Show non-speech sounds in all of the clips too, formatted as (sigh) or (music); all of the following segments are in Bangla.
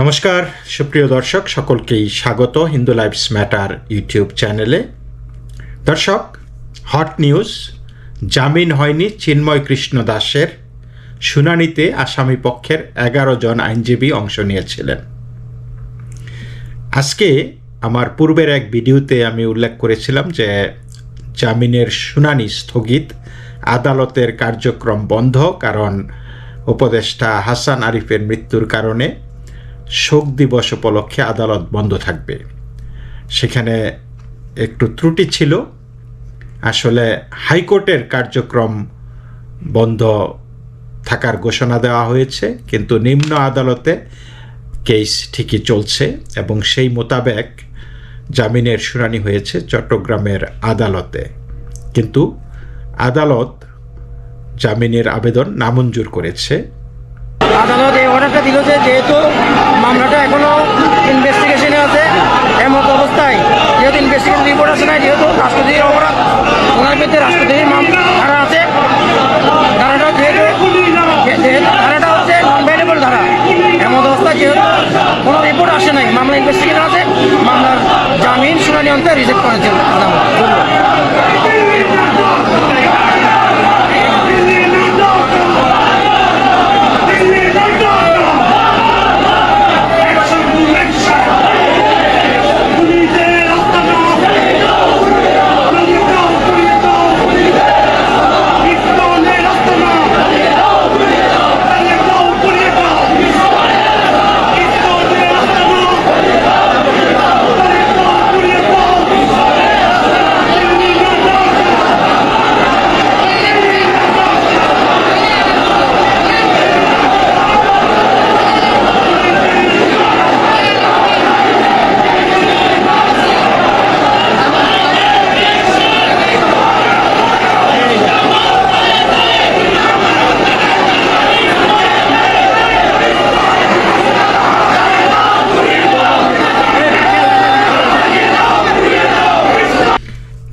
নমস্কার, সুপ্রিয় দর্শক, সকলকেই স্বাগত হিন্দু লাইফস ম্যাটার ইউটিউব চ্যানেলে। দর্শক, হট নিউজ, জামিন হয়নি চিন্ময় কৃষ্ণ দাসের, শুনানিতে আসামি পক্ষের এগারো জন আইনজীবী অংশ নিয়েছিলেন। আজকে আমার পূর্বের এক ভিডিওতে আমি উল্লেখ করেছিলাম যে জামিনের শুনানি স্থগিত, আদালতের কার্যক্রম বন্ধ, কারণ উপদেষ্টা হাসান আরিফের মৃত্যুর কারণে শোক দিবস উপলক্ষে আদালত বন্ধ থাকবে। সেখানে একটু ত্রুটি ছিল। আসলে হাইকোর্টের কার্যক্রম বন্ধ থাকার ঘোষণা দেওয়া হয়েছে, কিন্তু নিম্ন আদালতে কেস ঠিকই চলছে এবং সেই মোতাবেক জামিনের শুনানি হয়েছে চট্টগ্রামের আদালতে। কিন্তু আদালত জামিনের আবেদন নামঞ্জুর করেছে। আদালত এই অর্ডারটা দিল যে যেহেতু মামলাটা এখনও ইনভেস্টিগেশনে আছে, এমত অবস্থায় যেহেতু ইনভেস্টিগেশন রিপোর্ট আছে না যেহেতু রাষ্ট্রপতির অপরাধ, ওনার বিরুদ্ধে রাষ্ট্রপতির মামলা ধারা আছে। ধারাটা যেহেতু ধারাটা হচ্ছে নন ধারা। এমত অবস্থায় যেহেতু কোনো রিপোর্ট আসে নাই, মামলা ইনভেস্টিগেশন আছে, মামলার জামিন শুনানি অন্তে রিজেক্ট করেছে আদালত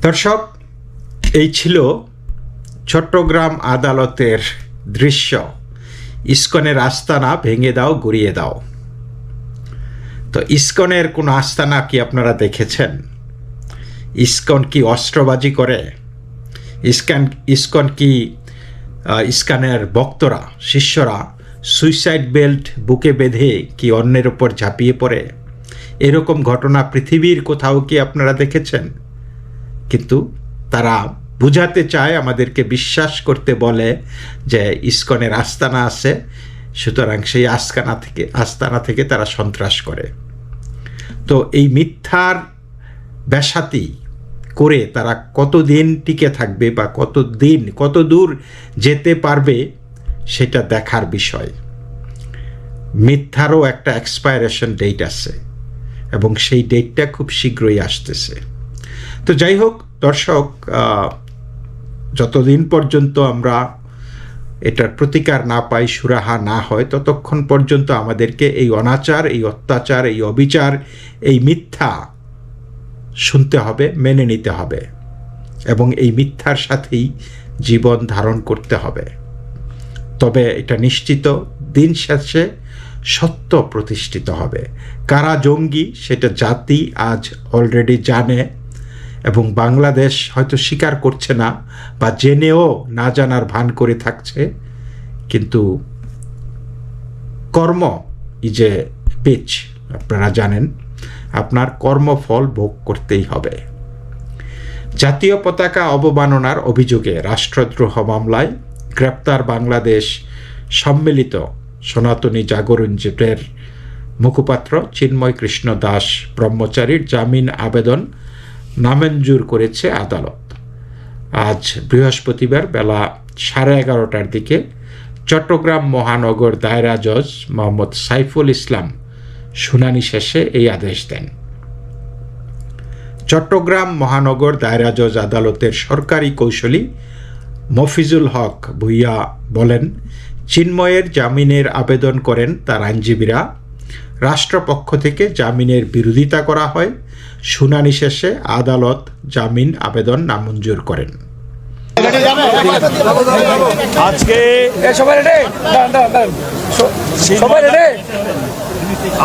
দর্শক, এই ছিল চট্টগ্রাম আদালতের দৃশ্য। ইস্কনের আস্তানা ভেঙে দাও, গড়িয়ে দাও। তো ইস্কনের কোনো আস্তানা কি আপনারা দেখেছেন? ইস্কন কি অস্ত্রবাজি করে? ইস্কান, ইস্কন কি ইস্কানের ভক্তরা, শিষ্যরা সুইসাইড বেল্ট বুকে বেঁধে কি অন্যের ওপর ঝাঁপিয়ে পড়ে? এরকম ঘটনা পৃথিবীর কোথাও কি আপনারা দেখেছেন? কিন্তু তারা বুঝাতে চায়, আমাদেরকে বিশ্বাস করতে বলে যে ইস্কনের আস্তানা আছে, সুতরাং সেই আস্তানা থেকে আস্তানা থেকে তারা সন্ত্রাস করে। তো এই মিথ্যার ব্যাসাতি করে তারা কতদিন টিকে থাকবে বা কত দিন কত দূর যেতে পারবে, সেটা দেখার বিষয়। মিথ্যারও একটা এক্সপায়ারেশন ডেট আছে এবং সেই ডেটটা খুব শীঘ্রই আসতেছে। তো যাই হোক দর্শক যতদিন পর্যন্ত আমরা এটার প্রতিকার না পাই, সুরাহা না হয়, ততক্ষণ পর্যন্ত আমাদেরকে এই অনাচার, এই অত্যাচার, এই অবিচার, এই মিথ্যা শুনতে হবে, মেনে নিতে হবে এবং এই মিথ্যার সাথেই জীবন ধারণ করতে হবে। তবে এটা নিশ্চিত, দিন শেষে সত্য প্রতিষ্ঠিত হবে। কারা জঙ্গি, সেটা জাতি আজ অলরেডি জানে। এবং বাংলাদেশ হয়তো স্বীকার করছে না বা জেনেও না জানার ভান করে থাকছে, কিন্তু কর্ম এ পিচ আপনারা জানেন। আপনার কর্মফল ভোগ করতেই হবে। জাতীয় পতাকা অবমাননার অভিযোগে রাষ্ট্রদ্রোহ মামলায় গ্রেপ্তার বাংলাদেশ সম্মিলিত সনাতনী জাগরণ জোটের মুখপাত্র চিন্ময় কৃষ্ণ দাস ব্রহ্মচারীর জামিন আবেদন নামঞ্জুর করেছে আদালত। আজ বৃহস্পতিবার বেলা সাড়ে এগারোটার দিকে চট্টগ্রাম মহানগর দায়রা জজ মোহাম্মদ সাইফুল ইসলাম শুনানি শেষে এই আদেশ দেন। চট্টগ্রাম মহানগর দায়রা জজ আদালতের সরকারি কৌশলী মফিজুল হক ভুইয়া বলেন, চিন্ময়ের জামিনের আবেদন করেন তার আইনজীবীরা। রাষ্ট্রপক্ষ থেকে জামিনের বিরোধিতা করা হয়। শুনানি শেষে আদালত জামিন আবেদন নামঞ্জুর করেন।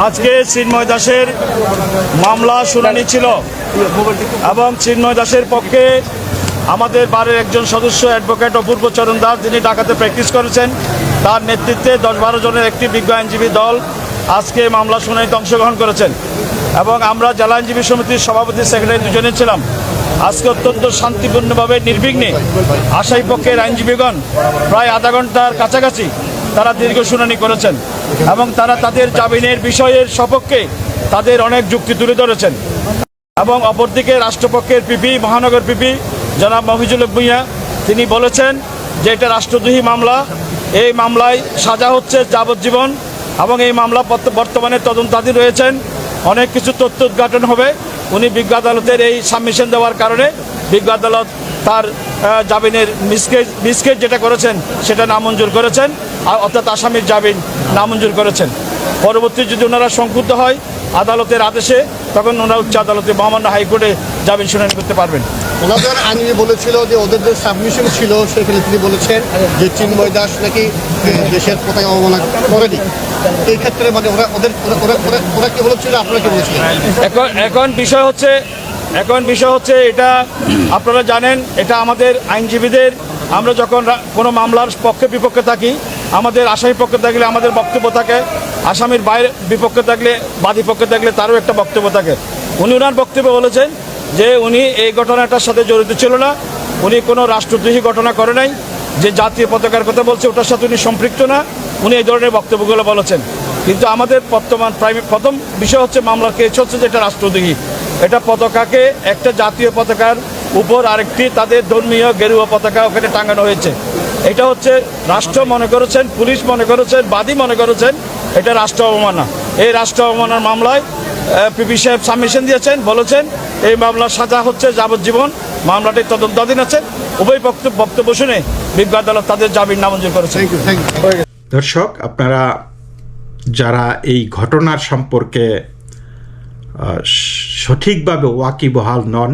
আজকে চিন্ময় দাসের মামলা শুনানি ছিল এবং চিন্ময় দাসের পক্ষে আমাদের বারের একজন সদস্য অ্যাডভোকেট অপূর্ব চরণ দাস যিনি ঢাকাতে প্র্যাকটিস করেছেন তার নেতৃত্বে দশ বারো জনের একটি বিজ্ঞ আইনজীবী দল আজকে মামলা শুনানিতে অংশগ্রহণ করেছেন। এবং আমরা জেলা আইনজীবী সমিতির সভাপতি সেক্রেটারি দুজনে ছিলাম। আজকে অত্যন্ত শান্তিপূর্ণভাবে নির্বিঘ্নে আশাই পক্ষের আইনজীবীগণ প্রায় আধা ঘণ্টার কাছাকাছি তারা দীর্ঘ শুনানি করেছেন এবং তারা তাদের জামিনের বিষয়ের সপক্ষে তাদের অনেক যুক্তি তুলে ধরেছেন। এবং অপরদিকে রাষ্ট্রপক্ষের পিপি মহানগর পিপি জনাব মফিজুল ভুঁইয়া, তিনি বলেছেন যে এটা রাষ্ট্রদ্রোহী মামলা। এই মামলায় সাজা হচ্ছে যাবজ্জীবন এবং এই মামলা বর্ত- বর্তমানে তদন্তাধীন রয়েছেন। অনেক কিছু তথ্য উদ্ঘাটন হবে। উনি বিজ্ঞ আদালতের এই সাবমিশন দেওয়ার কারণে বিজ্ঞ আদালত তার জামিনের মিসকেজ মিসকেজ যেটা করেছেন সেটা নামঞ্জুর করেছেন। আর অর্থাৎ আসামির জামিন নামঞ্জুর করেছেন। পরবর্তী যদি ওনারা সংক্ষুব্ধ হয়, আদালতের আদেশে তখন ওনারা উচ্চ আদালতে মহামান্য হাইকোর্টে জামিন শুনানি করতে পারবেন। ওনাদের আইনজীবী বলেছিল যে ওদের যে সাবমিশন ছিল সেখানে তিনি বলেছেন যে চিন্ময় দাস নাকি দেশের পতাকা অবমাননা করেনি। এই ক্ষেত্রে মানে ওরা ওদের ওরা ওরা ওরা কি বলেছিল? আপনারা কি বলেছিলেন? এখন এখন বিষয় হচ্ছে এখন বিষয় হচ্ছে এটা আপনারা জানেন এটা আমাদের আইনজীবীদের আমরা যখন কোনো মামলার পক্ষে বিপক্ষে থাকি আমাদের আসামি পক্ষে থাকলে আমাদের বক্তব্য থাকে আসামির বাইরে বিপক্ষে থাকলে, বাদী পক্ষে থাকলে তারও একটা বক্তব্য থাকে। উনি ওনার বক্তব্য বলেছেন যে উনি এই ঘটনাটার সাথে জড়িত ছিল না। উনি কোনো রাষ্ট্রদ্রোহী ঘটনা করে নাই। যে জাতীয় পতাকার কথা বলছে, ওটার সাথে উনি সম্পৃক্ত না। উনি এই ধরনের বক্তব্যগুলো বলেছেন। কিন্তু আমাদের বর্তমান প্রাইম- প্রথম বিষয় হচ্ছে মামলার কেস হচ্ছে যে এটা রাষ্ট্রদ্রোহী। এটা পতাকাকে একটা জাতীয় পতাকার উপর আরেকটি তাদের ধর্মীয় গেরুয়া পতাকা ওখানে টাঙানো হয়েছে। এটা হচ্ছে রাষ্ট্র মনে করেছেন, পুলিশ মনে করেছেন, বাদী মনে করেছেন। এটা রাষ্ট্র অবমাননা। এই রাষ্ট্র অবমাননার মামলায় পিপি সাহেব সাবমিশন দিয়েছেন বলেছেন এই মামলার সাজা হচ্ছে যাবজ্জীবন মামলাটি তদন্তাধীন আছে। উভয় বক্তব্য বক্তব্য শুনে বিজ্ঞ আদালত তাদের জামিন নামঞ্জুর করেছে থ্যাংক ইউ থ্যাংক ইউ দর্শক আপনারা যারা এই ঘটনার সম্পর্কে সঠিকভাবে ওয়াকিবহাল নন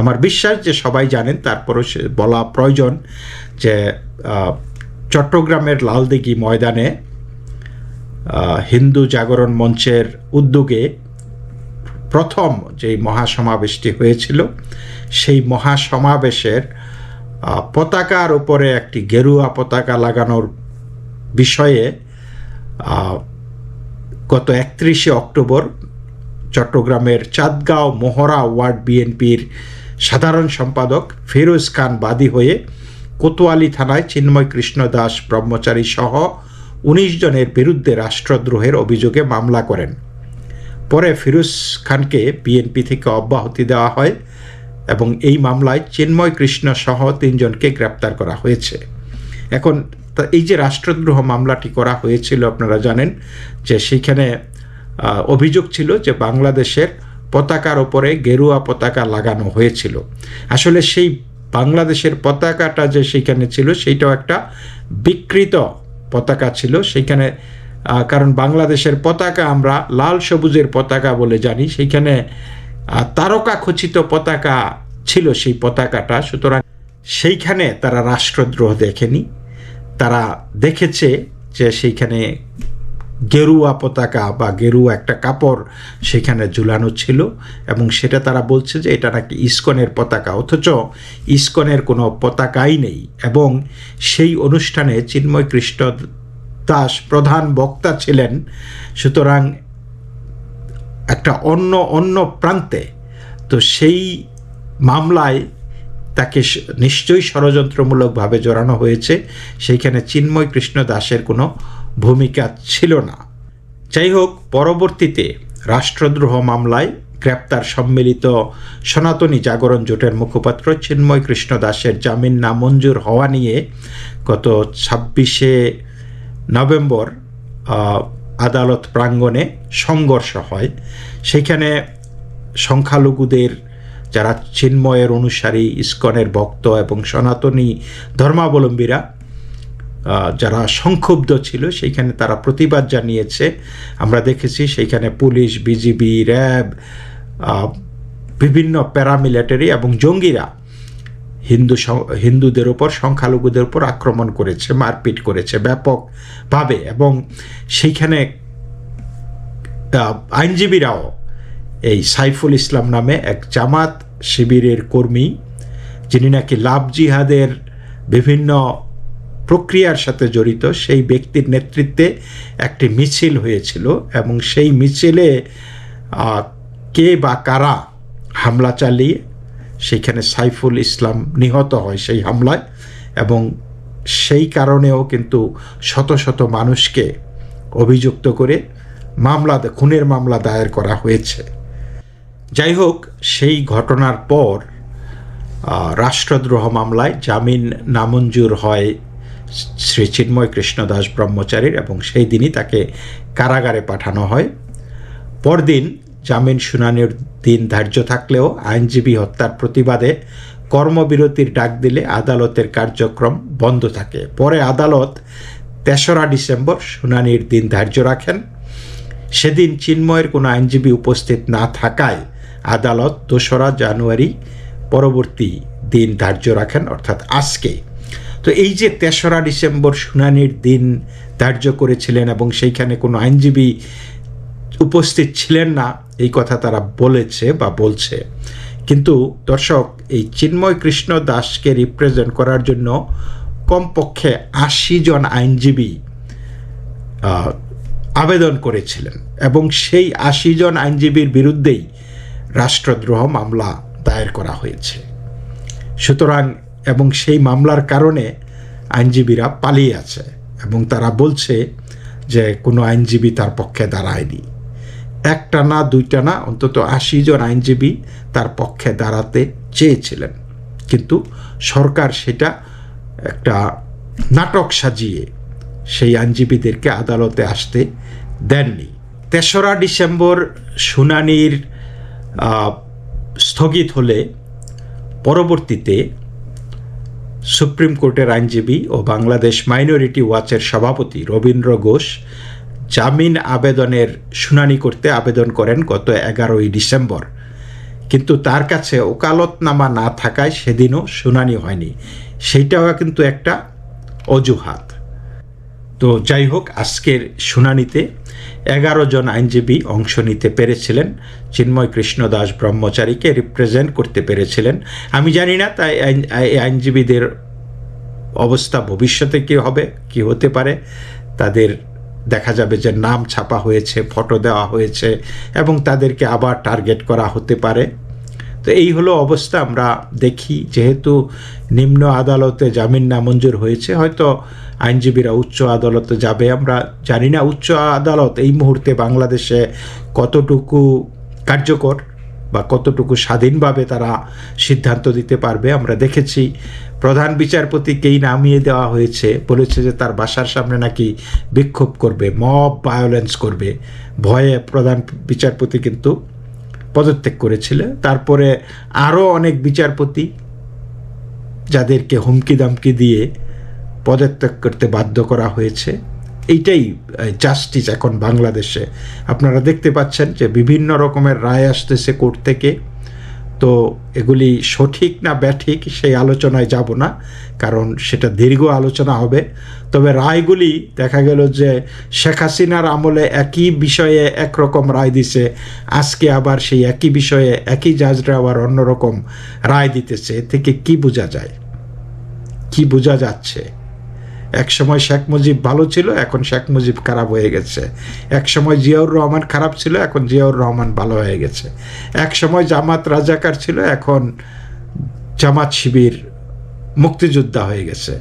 আমার বিশ্বাস যে সবাই জানেন তারপরও সে বলা প্রয়োজন যে চট্টগ্রামের লালদিঘি ময়দানে হিন্দু জাগরণ মঞ্চের উদ্যোগে প্রথম যে মহাসমাবেশটি হয়েছিল, সেই মহাসমাবেশের পতাকার উপরে একটি গেরুয়া পতাকা লাগানোর বিষয়ে গত একত্রিশে অক্টোবর চট্টগ্রামের চাঁদগাঁও মোহরা ওয়ার্ড বিএনপির সাধারণ সম্পাদক ফিরোজ খান বাদী হয়ে কোতোয়ালি থানায় চিন্ময় কৃষ্ণ দাস ব্রহ্মচারী সহ উনিশ জনের বিরুদ্ধে রাষ্ট্রদ্রোহের অভিযোগে মামলা করেন। পরে ফিরোজ খানকে বিএনপি থেকে অব্যাহতি দেওয়া হয় এবং এই মামলায় চিন্ময় কৃষ্ণ সহ তিনজনকে গ্রেপ্তার করা হয়েছে। এখন এই যে রাষ্ট্রদ্রোহ মামলাটি করা হয়েছিল আপনারা জানেন যে সেইখানে আহ, অভিযোগ ছিল যে বাংলাদেশের পতাকার ওপরে গেরুয়া পতাকা লাগানো হয়েছিল। আসলে সেই বাংলাদেশের পতাকাটা যে সেইখানে ছিল সেইটাও একটা বিকৃত পতাকা ছিল, সেইখানে কারণ বাংলাদেশের পতাকা আমরা লাল সবুজের পতাকা বলে জানি, সেইখানে তারকা খচিত পতাকা ছিল সেই পতাকাটা, সুতরাং সেইখানে তারা রাষ্ট্রদ্রোহ দেখেনি। তারা দেখেছে যে সেইখানে গেরুয়া পতাকা বা গেরুয়া একটা কাপড় সেখানে ঝুলানো ছিল এবং সেটা তারা বলছে যে এটা নাকি ইস্কনের পতাকা। অথচ ইস্কনের কোনো পতাকাই নেই এবং সেই অনুষ্ঠানে চিন্ময় কৃষ্ণ দাস প্রধান বক্তা ছিলেন। সুতরাং একটা অন্য অন্য প্রান্তে তো সেই মামলায় তাকে নিশ্চয়ই ষড়যন্ত্রমূলকভাবে জড়ানো হয়েছে। সেইখানে চিন্ময় কৃষ্ণ দাসের কোনো ভূমিকা ছিল না। যাই হোক পরবর্তীতে রাষ্ট্রদ্রোহ মামলায় গ্রেপ্তার সম্মিলিত সনাতনী জাগরণ জোটের মুখপাত্র চিন্ময় কৃষ্ণ দাসের জামিন নামঞ্জুর হওয়া নিয়ে গত ছাব্বিশে নভেম্বর আদালত প্রাঙ্গণে সংঘর্ষ হয়। সেখানে সংখ্যালঘুদের, যারা চিন্ময়ের অনুসারী, ইস্কনের ভক্ত এবং সনাতনী ধর্মাবলম্বীরা যারা সংক্ষুব্ধ ছিল, সেইখানে তারা প্রতিবাদ জানিয়েছে। আমরা দেখেছি সেইখানে পুলিশ, বিজিবি, র্যাব বিভিন্ন প্যারামিলিটারি এবং জঙ্গিরা হিন্দু হিন্দুদের ওপর সংখ্যালঘুদের ওপর আক্রমণ করেছে, মারপিট করেছে ব্যাপকভাবে এবং সেইখানে আইনজীবীরাও এই সাইফুল ইসলাম নামে এক জামাত শিবিরের কর্মী, যিনি নাকি লাভ জিহাদের বিভিন্ন প্রক্রিয়ার সাথে জড়িত সেই ব্যক্তির নেতৃত্বে একটি মিছিল হয়েছিল এবং সেই মিছিলে কে বা কারা হামলা চালিয়ে সেখানে সাইফুল ইসলাম নিহত হয় সেই হামলায় এবং সেই কারণেও কিন্তু শত শত মানুষকে অভিযুক্ত করে মামলা, খুনের মামলা দায়ের করা হয়েছে। যাই হোক, সেই ঘটনার পর রাষ্ট্রদ্রোহ মামলায় জামিন নামঞ্জুর হয় শ্রী চিন্ময় কৃষ্ণদাস ব্রহ্মচারীর এবং সেই দিনই তাকে কারাগারে পাঠানো হয়। পরদিন জামিন শুনানির দিন ধার্য থাকলেও আইনজীবী হত্যার প্রতিবাদে কর্মবিরতির ডাক দিলে আদালতের কার্যক্রম বন্ধ থাকে। পরে আদালত তেসরা ডিসেম্বর শুনানির দিন ধার্য রাখেন। সেদিন চিন্ময়ের কোনো আইনজীবী উপস্থিত না থাকায় আদালত দোসরা জানুয়ারি পরবর্তী দিন ধার্য রাখেন, অর্থাৎ আজকে। তো এই যে তেসরা ডিসেম্বর শুনানির দিন ধার্য করেছিলেন এবং সেইখানে কোনো আইনজীবী উপস্থিত ছিলেন না, এই কথা তারা বলেছে বা বলছে। কিন্তু দর্শক, এই চিন্ময় কৃষ্ণ দাসকে রিপ্রেজেন্ট করার জন্য কমপক্ষে আশি জন আইনজীবী আবেদন করেছিলেন এবং সেই আশি জন আইনজীবীর বিরুদ্ধেই রাষ্ট্রদ্রোহ মামলা দায়ের করা হয়েছে। সুতরাং এবং সেই মামলার কারণে আইনজীবীরা পালিয়ে আছে এবং তারা বলছে যে কোনো আইনজীবী তার পক্ষে দাঁড়ায়নি। একটা না, দুইটা না, অন্তত আশি জন আইনজীবী তার পক্ষে দাঁড়াতে চেয়েছিলেন। কিন্তু সরকার সেটা একটা নাটক সাজিয়ে সেই আইনজীবীদেরকে আদালতে আসতে দেননি। তেসরা ডিসেম্বর শুনানির স্থগিত হলে পরবর্তীতে সুপ্রিম কোর্টের আইনজীবী ও বাংলাদেশ মাইনরিটি ওয়াচের সভাপতি রবীন্দ্র ঘোষ জামিন আবেদনের শুনানি করতে আবেদন করেন গত এগারোই ডিসেম্বর। কিন্তু তার কাছে ওকালতনামা না থাকায় সেদিনও শুনানি হয়নি। সেইটাও কিন্তু একটা অজুহাত। তো যাই হোক আজকের শুনানিতে এগারো জন আইনজীবী অংশ নিতে পেরেছিলেন। চিন্ময় কৃষ্ণ দাস ব্রহ্মচারীকে রিপ্রেজেন্ট করতে পেরেছিলেন। আমি জানি না, তাই আইনজীবীদের অবস্থা ভবিষ্যতে কী হবে, কি হতে পারে। তাদের দেখা যাবে যে নাম ছাপা হয়েছে ফটো দেওয়া হয়েছে এবং তাদেরকে আবার টার্গেট করা হতে পারে। তো এই হলো অবস্থা, আমরা দেখি। যেহেতু নিম্ন আদালতে জামিন নামঞ্জুর হয়েছে, হয়তো আইনজীবীরা উচ্চ আদালতে যাবে। আমরা জানি না উচ্চ আদালত এই মুহূর্তে বাংলাদেশে কতটুকু কার্যকর বা কতটুকু স্বাধীনভাবে তারা সিদ্ধান্ত দিতে পারবে। আমরা দেখেছি প্রধান বিচারপতিকেই নামিয়ে দেওয়া হয়েছে। বলেছে যে তার বাসার সামনে নাকি বিক্ষোভ করবে, মব ভায়োলেন্স করবে। ভয়ে প্রধান বিচারপতি কিন্তু পদত্যাগ করেছিলেন তারপরে আরও অনেক বিচারপতি যাদেরকে হুমকি দামকি দিয়ে পদত্যাগ করতে বাধ্য করা হয়েছে। এইটাই জাস্টিস এখন বাংলাদেশে। আপনারা দেখতে পাচ্ছেন যে বিভিন্ন রকমের রায় আসতেছে কোর্ট থেকে। তো এগুলি সঠিক না ব্যাঠিক সেই আলোচনায় যাব না, কারণ সেটা দীর্ঘ আলোচনা হবে। তবে রায়গুলি দেখা গেল যে শেখ হাসিনার আমলে একই বিষয়ে একরকম রায় দিছে, আজকে আবার সেই একই বিষয়ে একই জাজরা আবার অন্যরকম রায় দিতেছে। এ থেকে কি বোঝা যায়? কি বোঝা যাচ্ছে? এক সময় শেখ মুজিব ভালো ছিল, এখন শেখ মুজিব খারাপ হয়ে গেছে। এক সময় জিয়াউর রহমান খারাপ ছিল, এখন জিয়াউর রহমান ভালো হয়ে গেছে। এক সময় জামাত রাজাকার ছিল, এখন জামাত শিবির মুক্তিযোদ্ধা হয়ে গেছে।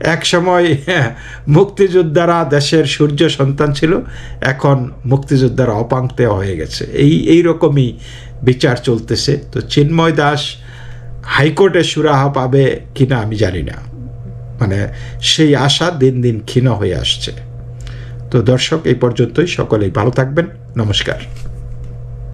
এক সময় (laughs) মুক্তিযোদ্ধারা দেশের সূর্য সন্তান ছিল, এখন মুক্তিযোদ্ধারা অপাঙ্ক্তেয় হয়ে গেছে। এই এই রকমই বিচার চলতেছে। তো চিন্ময় দাস হাইকোর্টে সুরাহা পাবে কিনা আমি জানি না। মানে সেই আশা দিন দিন ক্ষীণ হয়ে আসছে। তো দর্শক, এই পর্যন্তই। সকলেই ভালো থাকবেন। নমস্কার।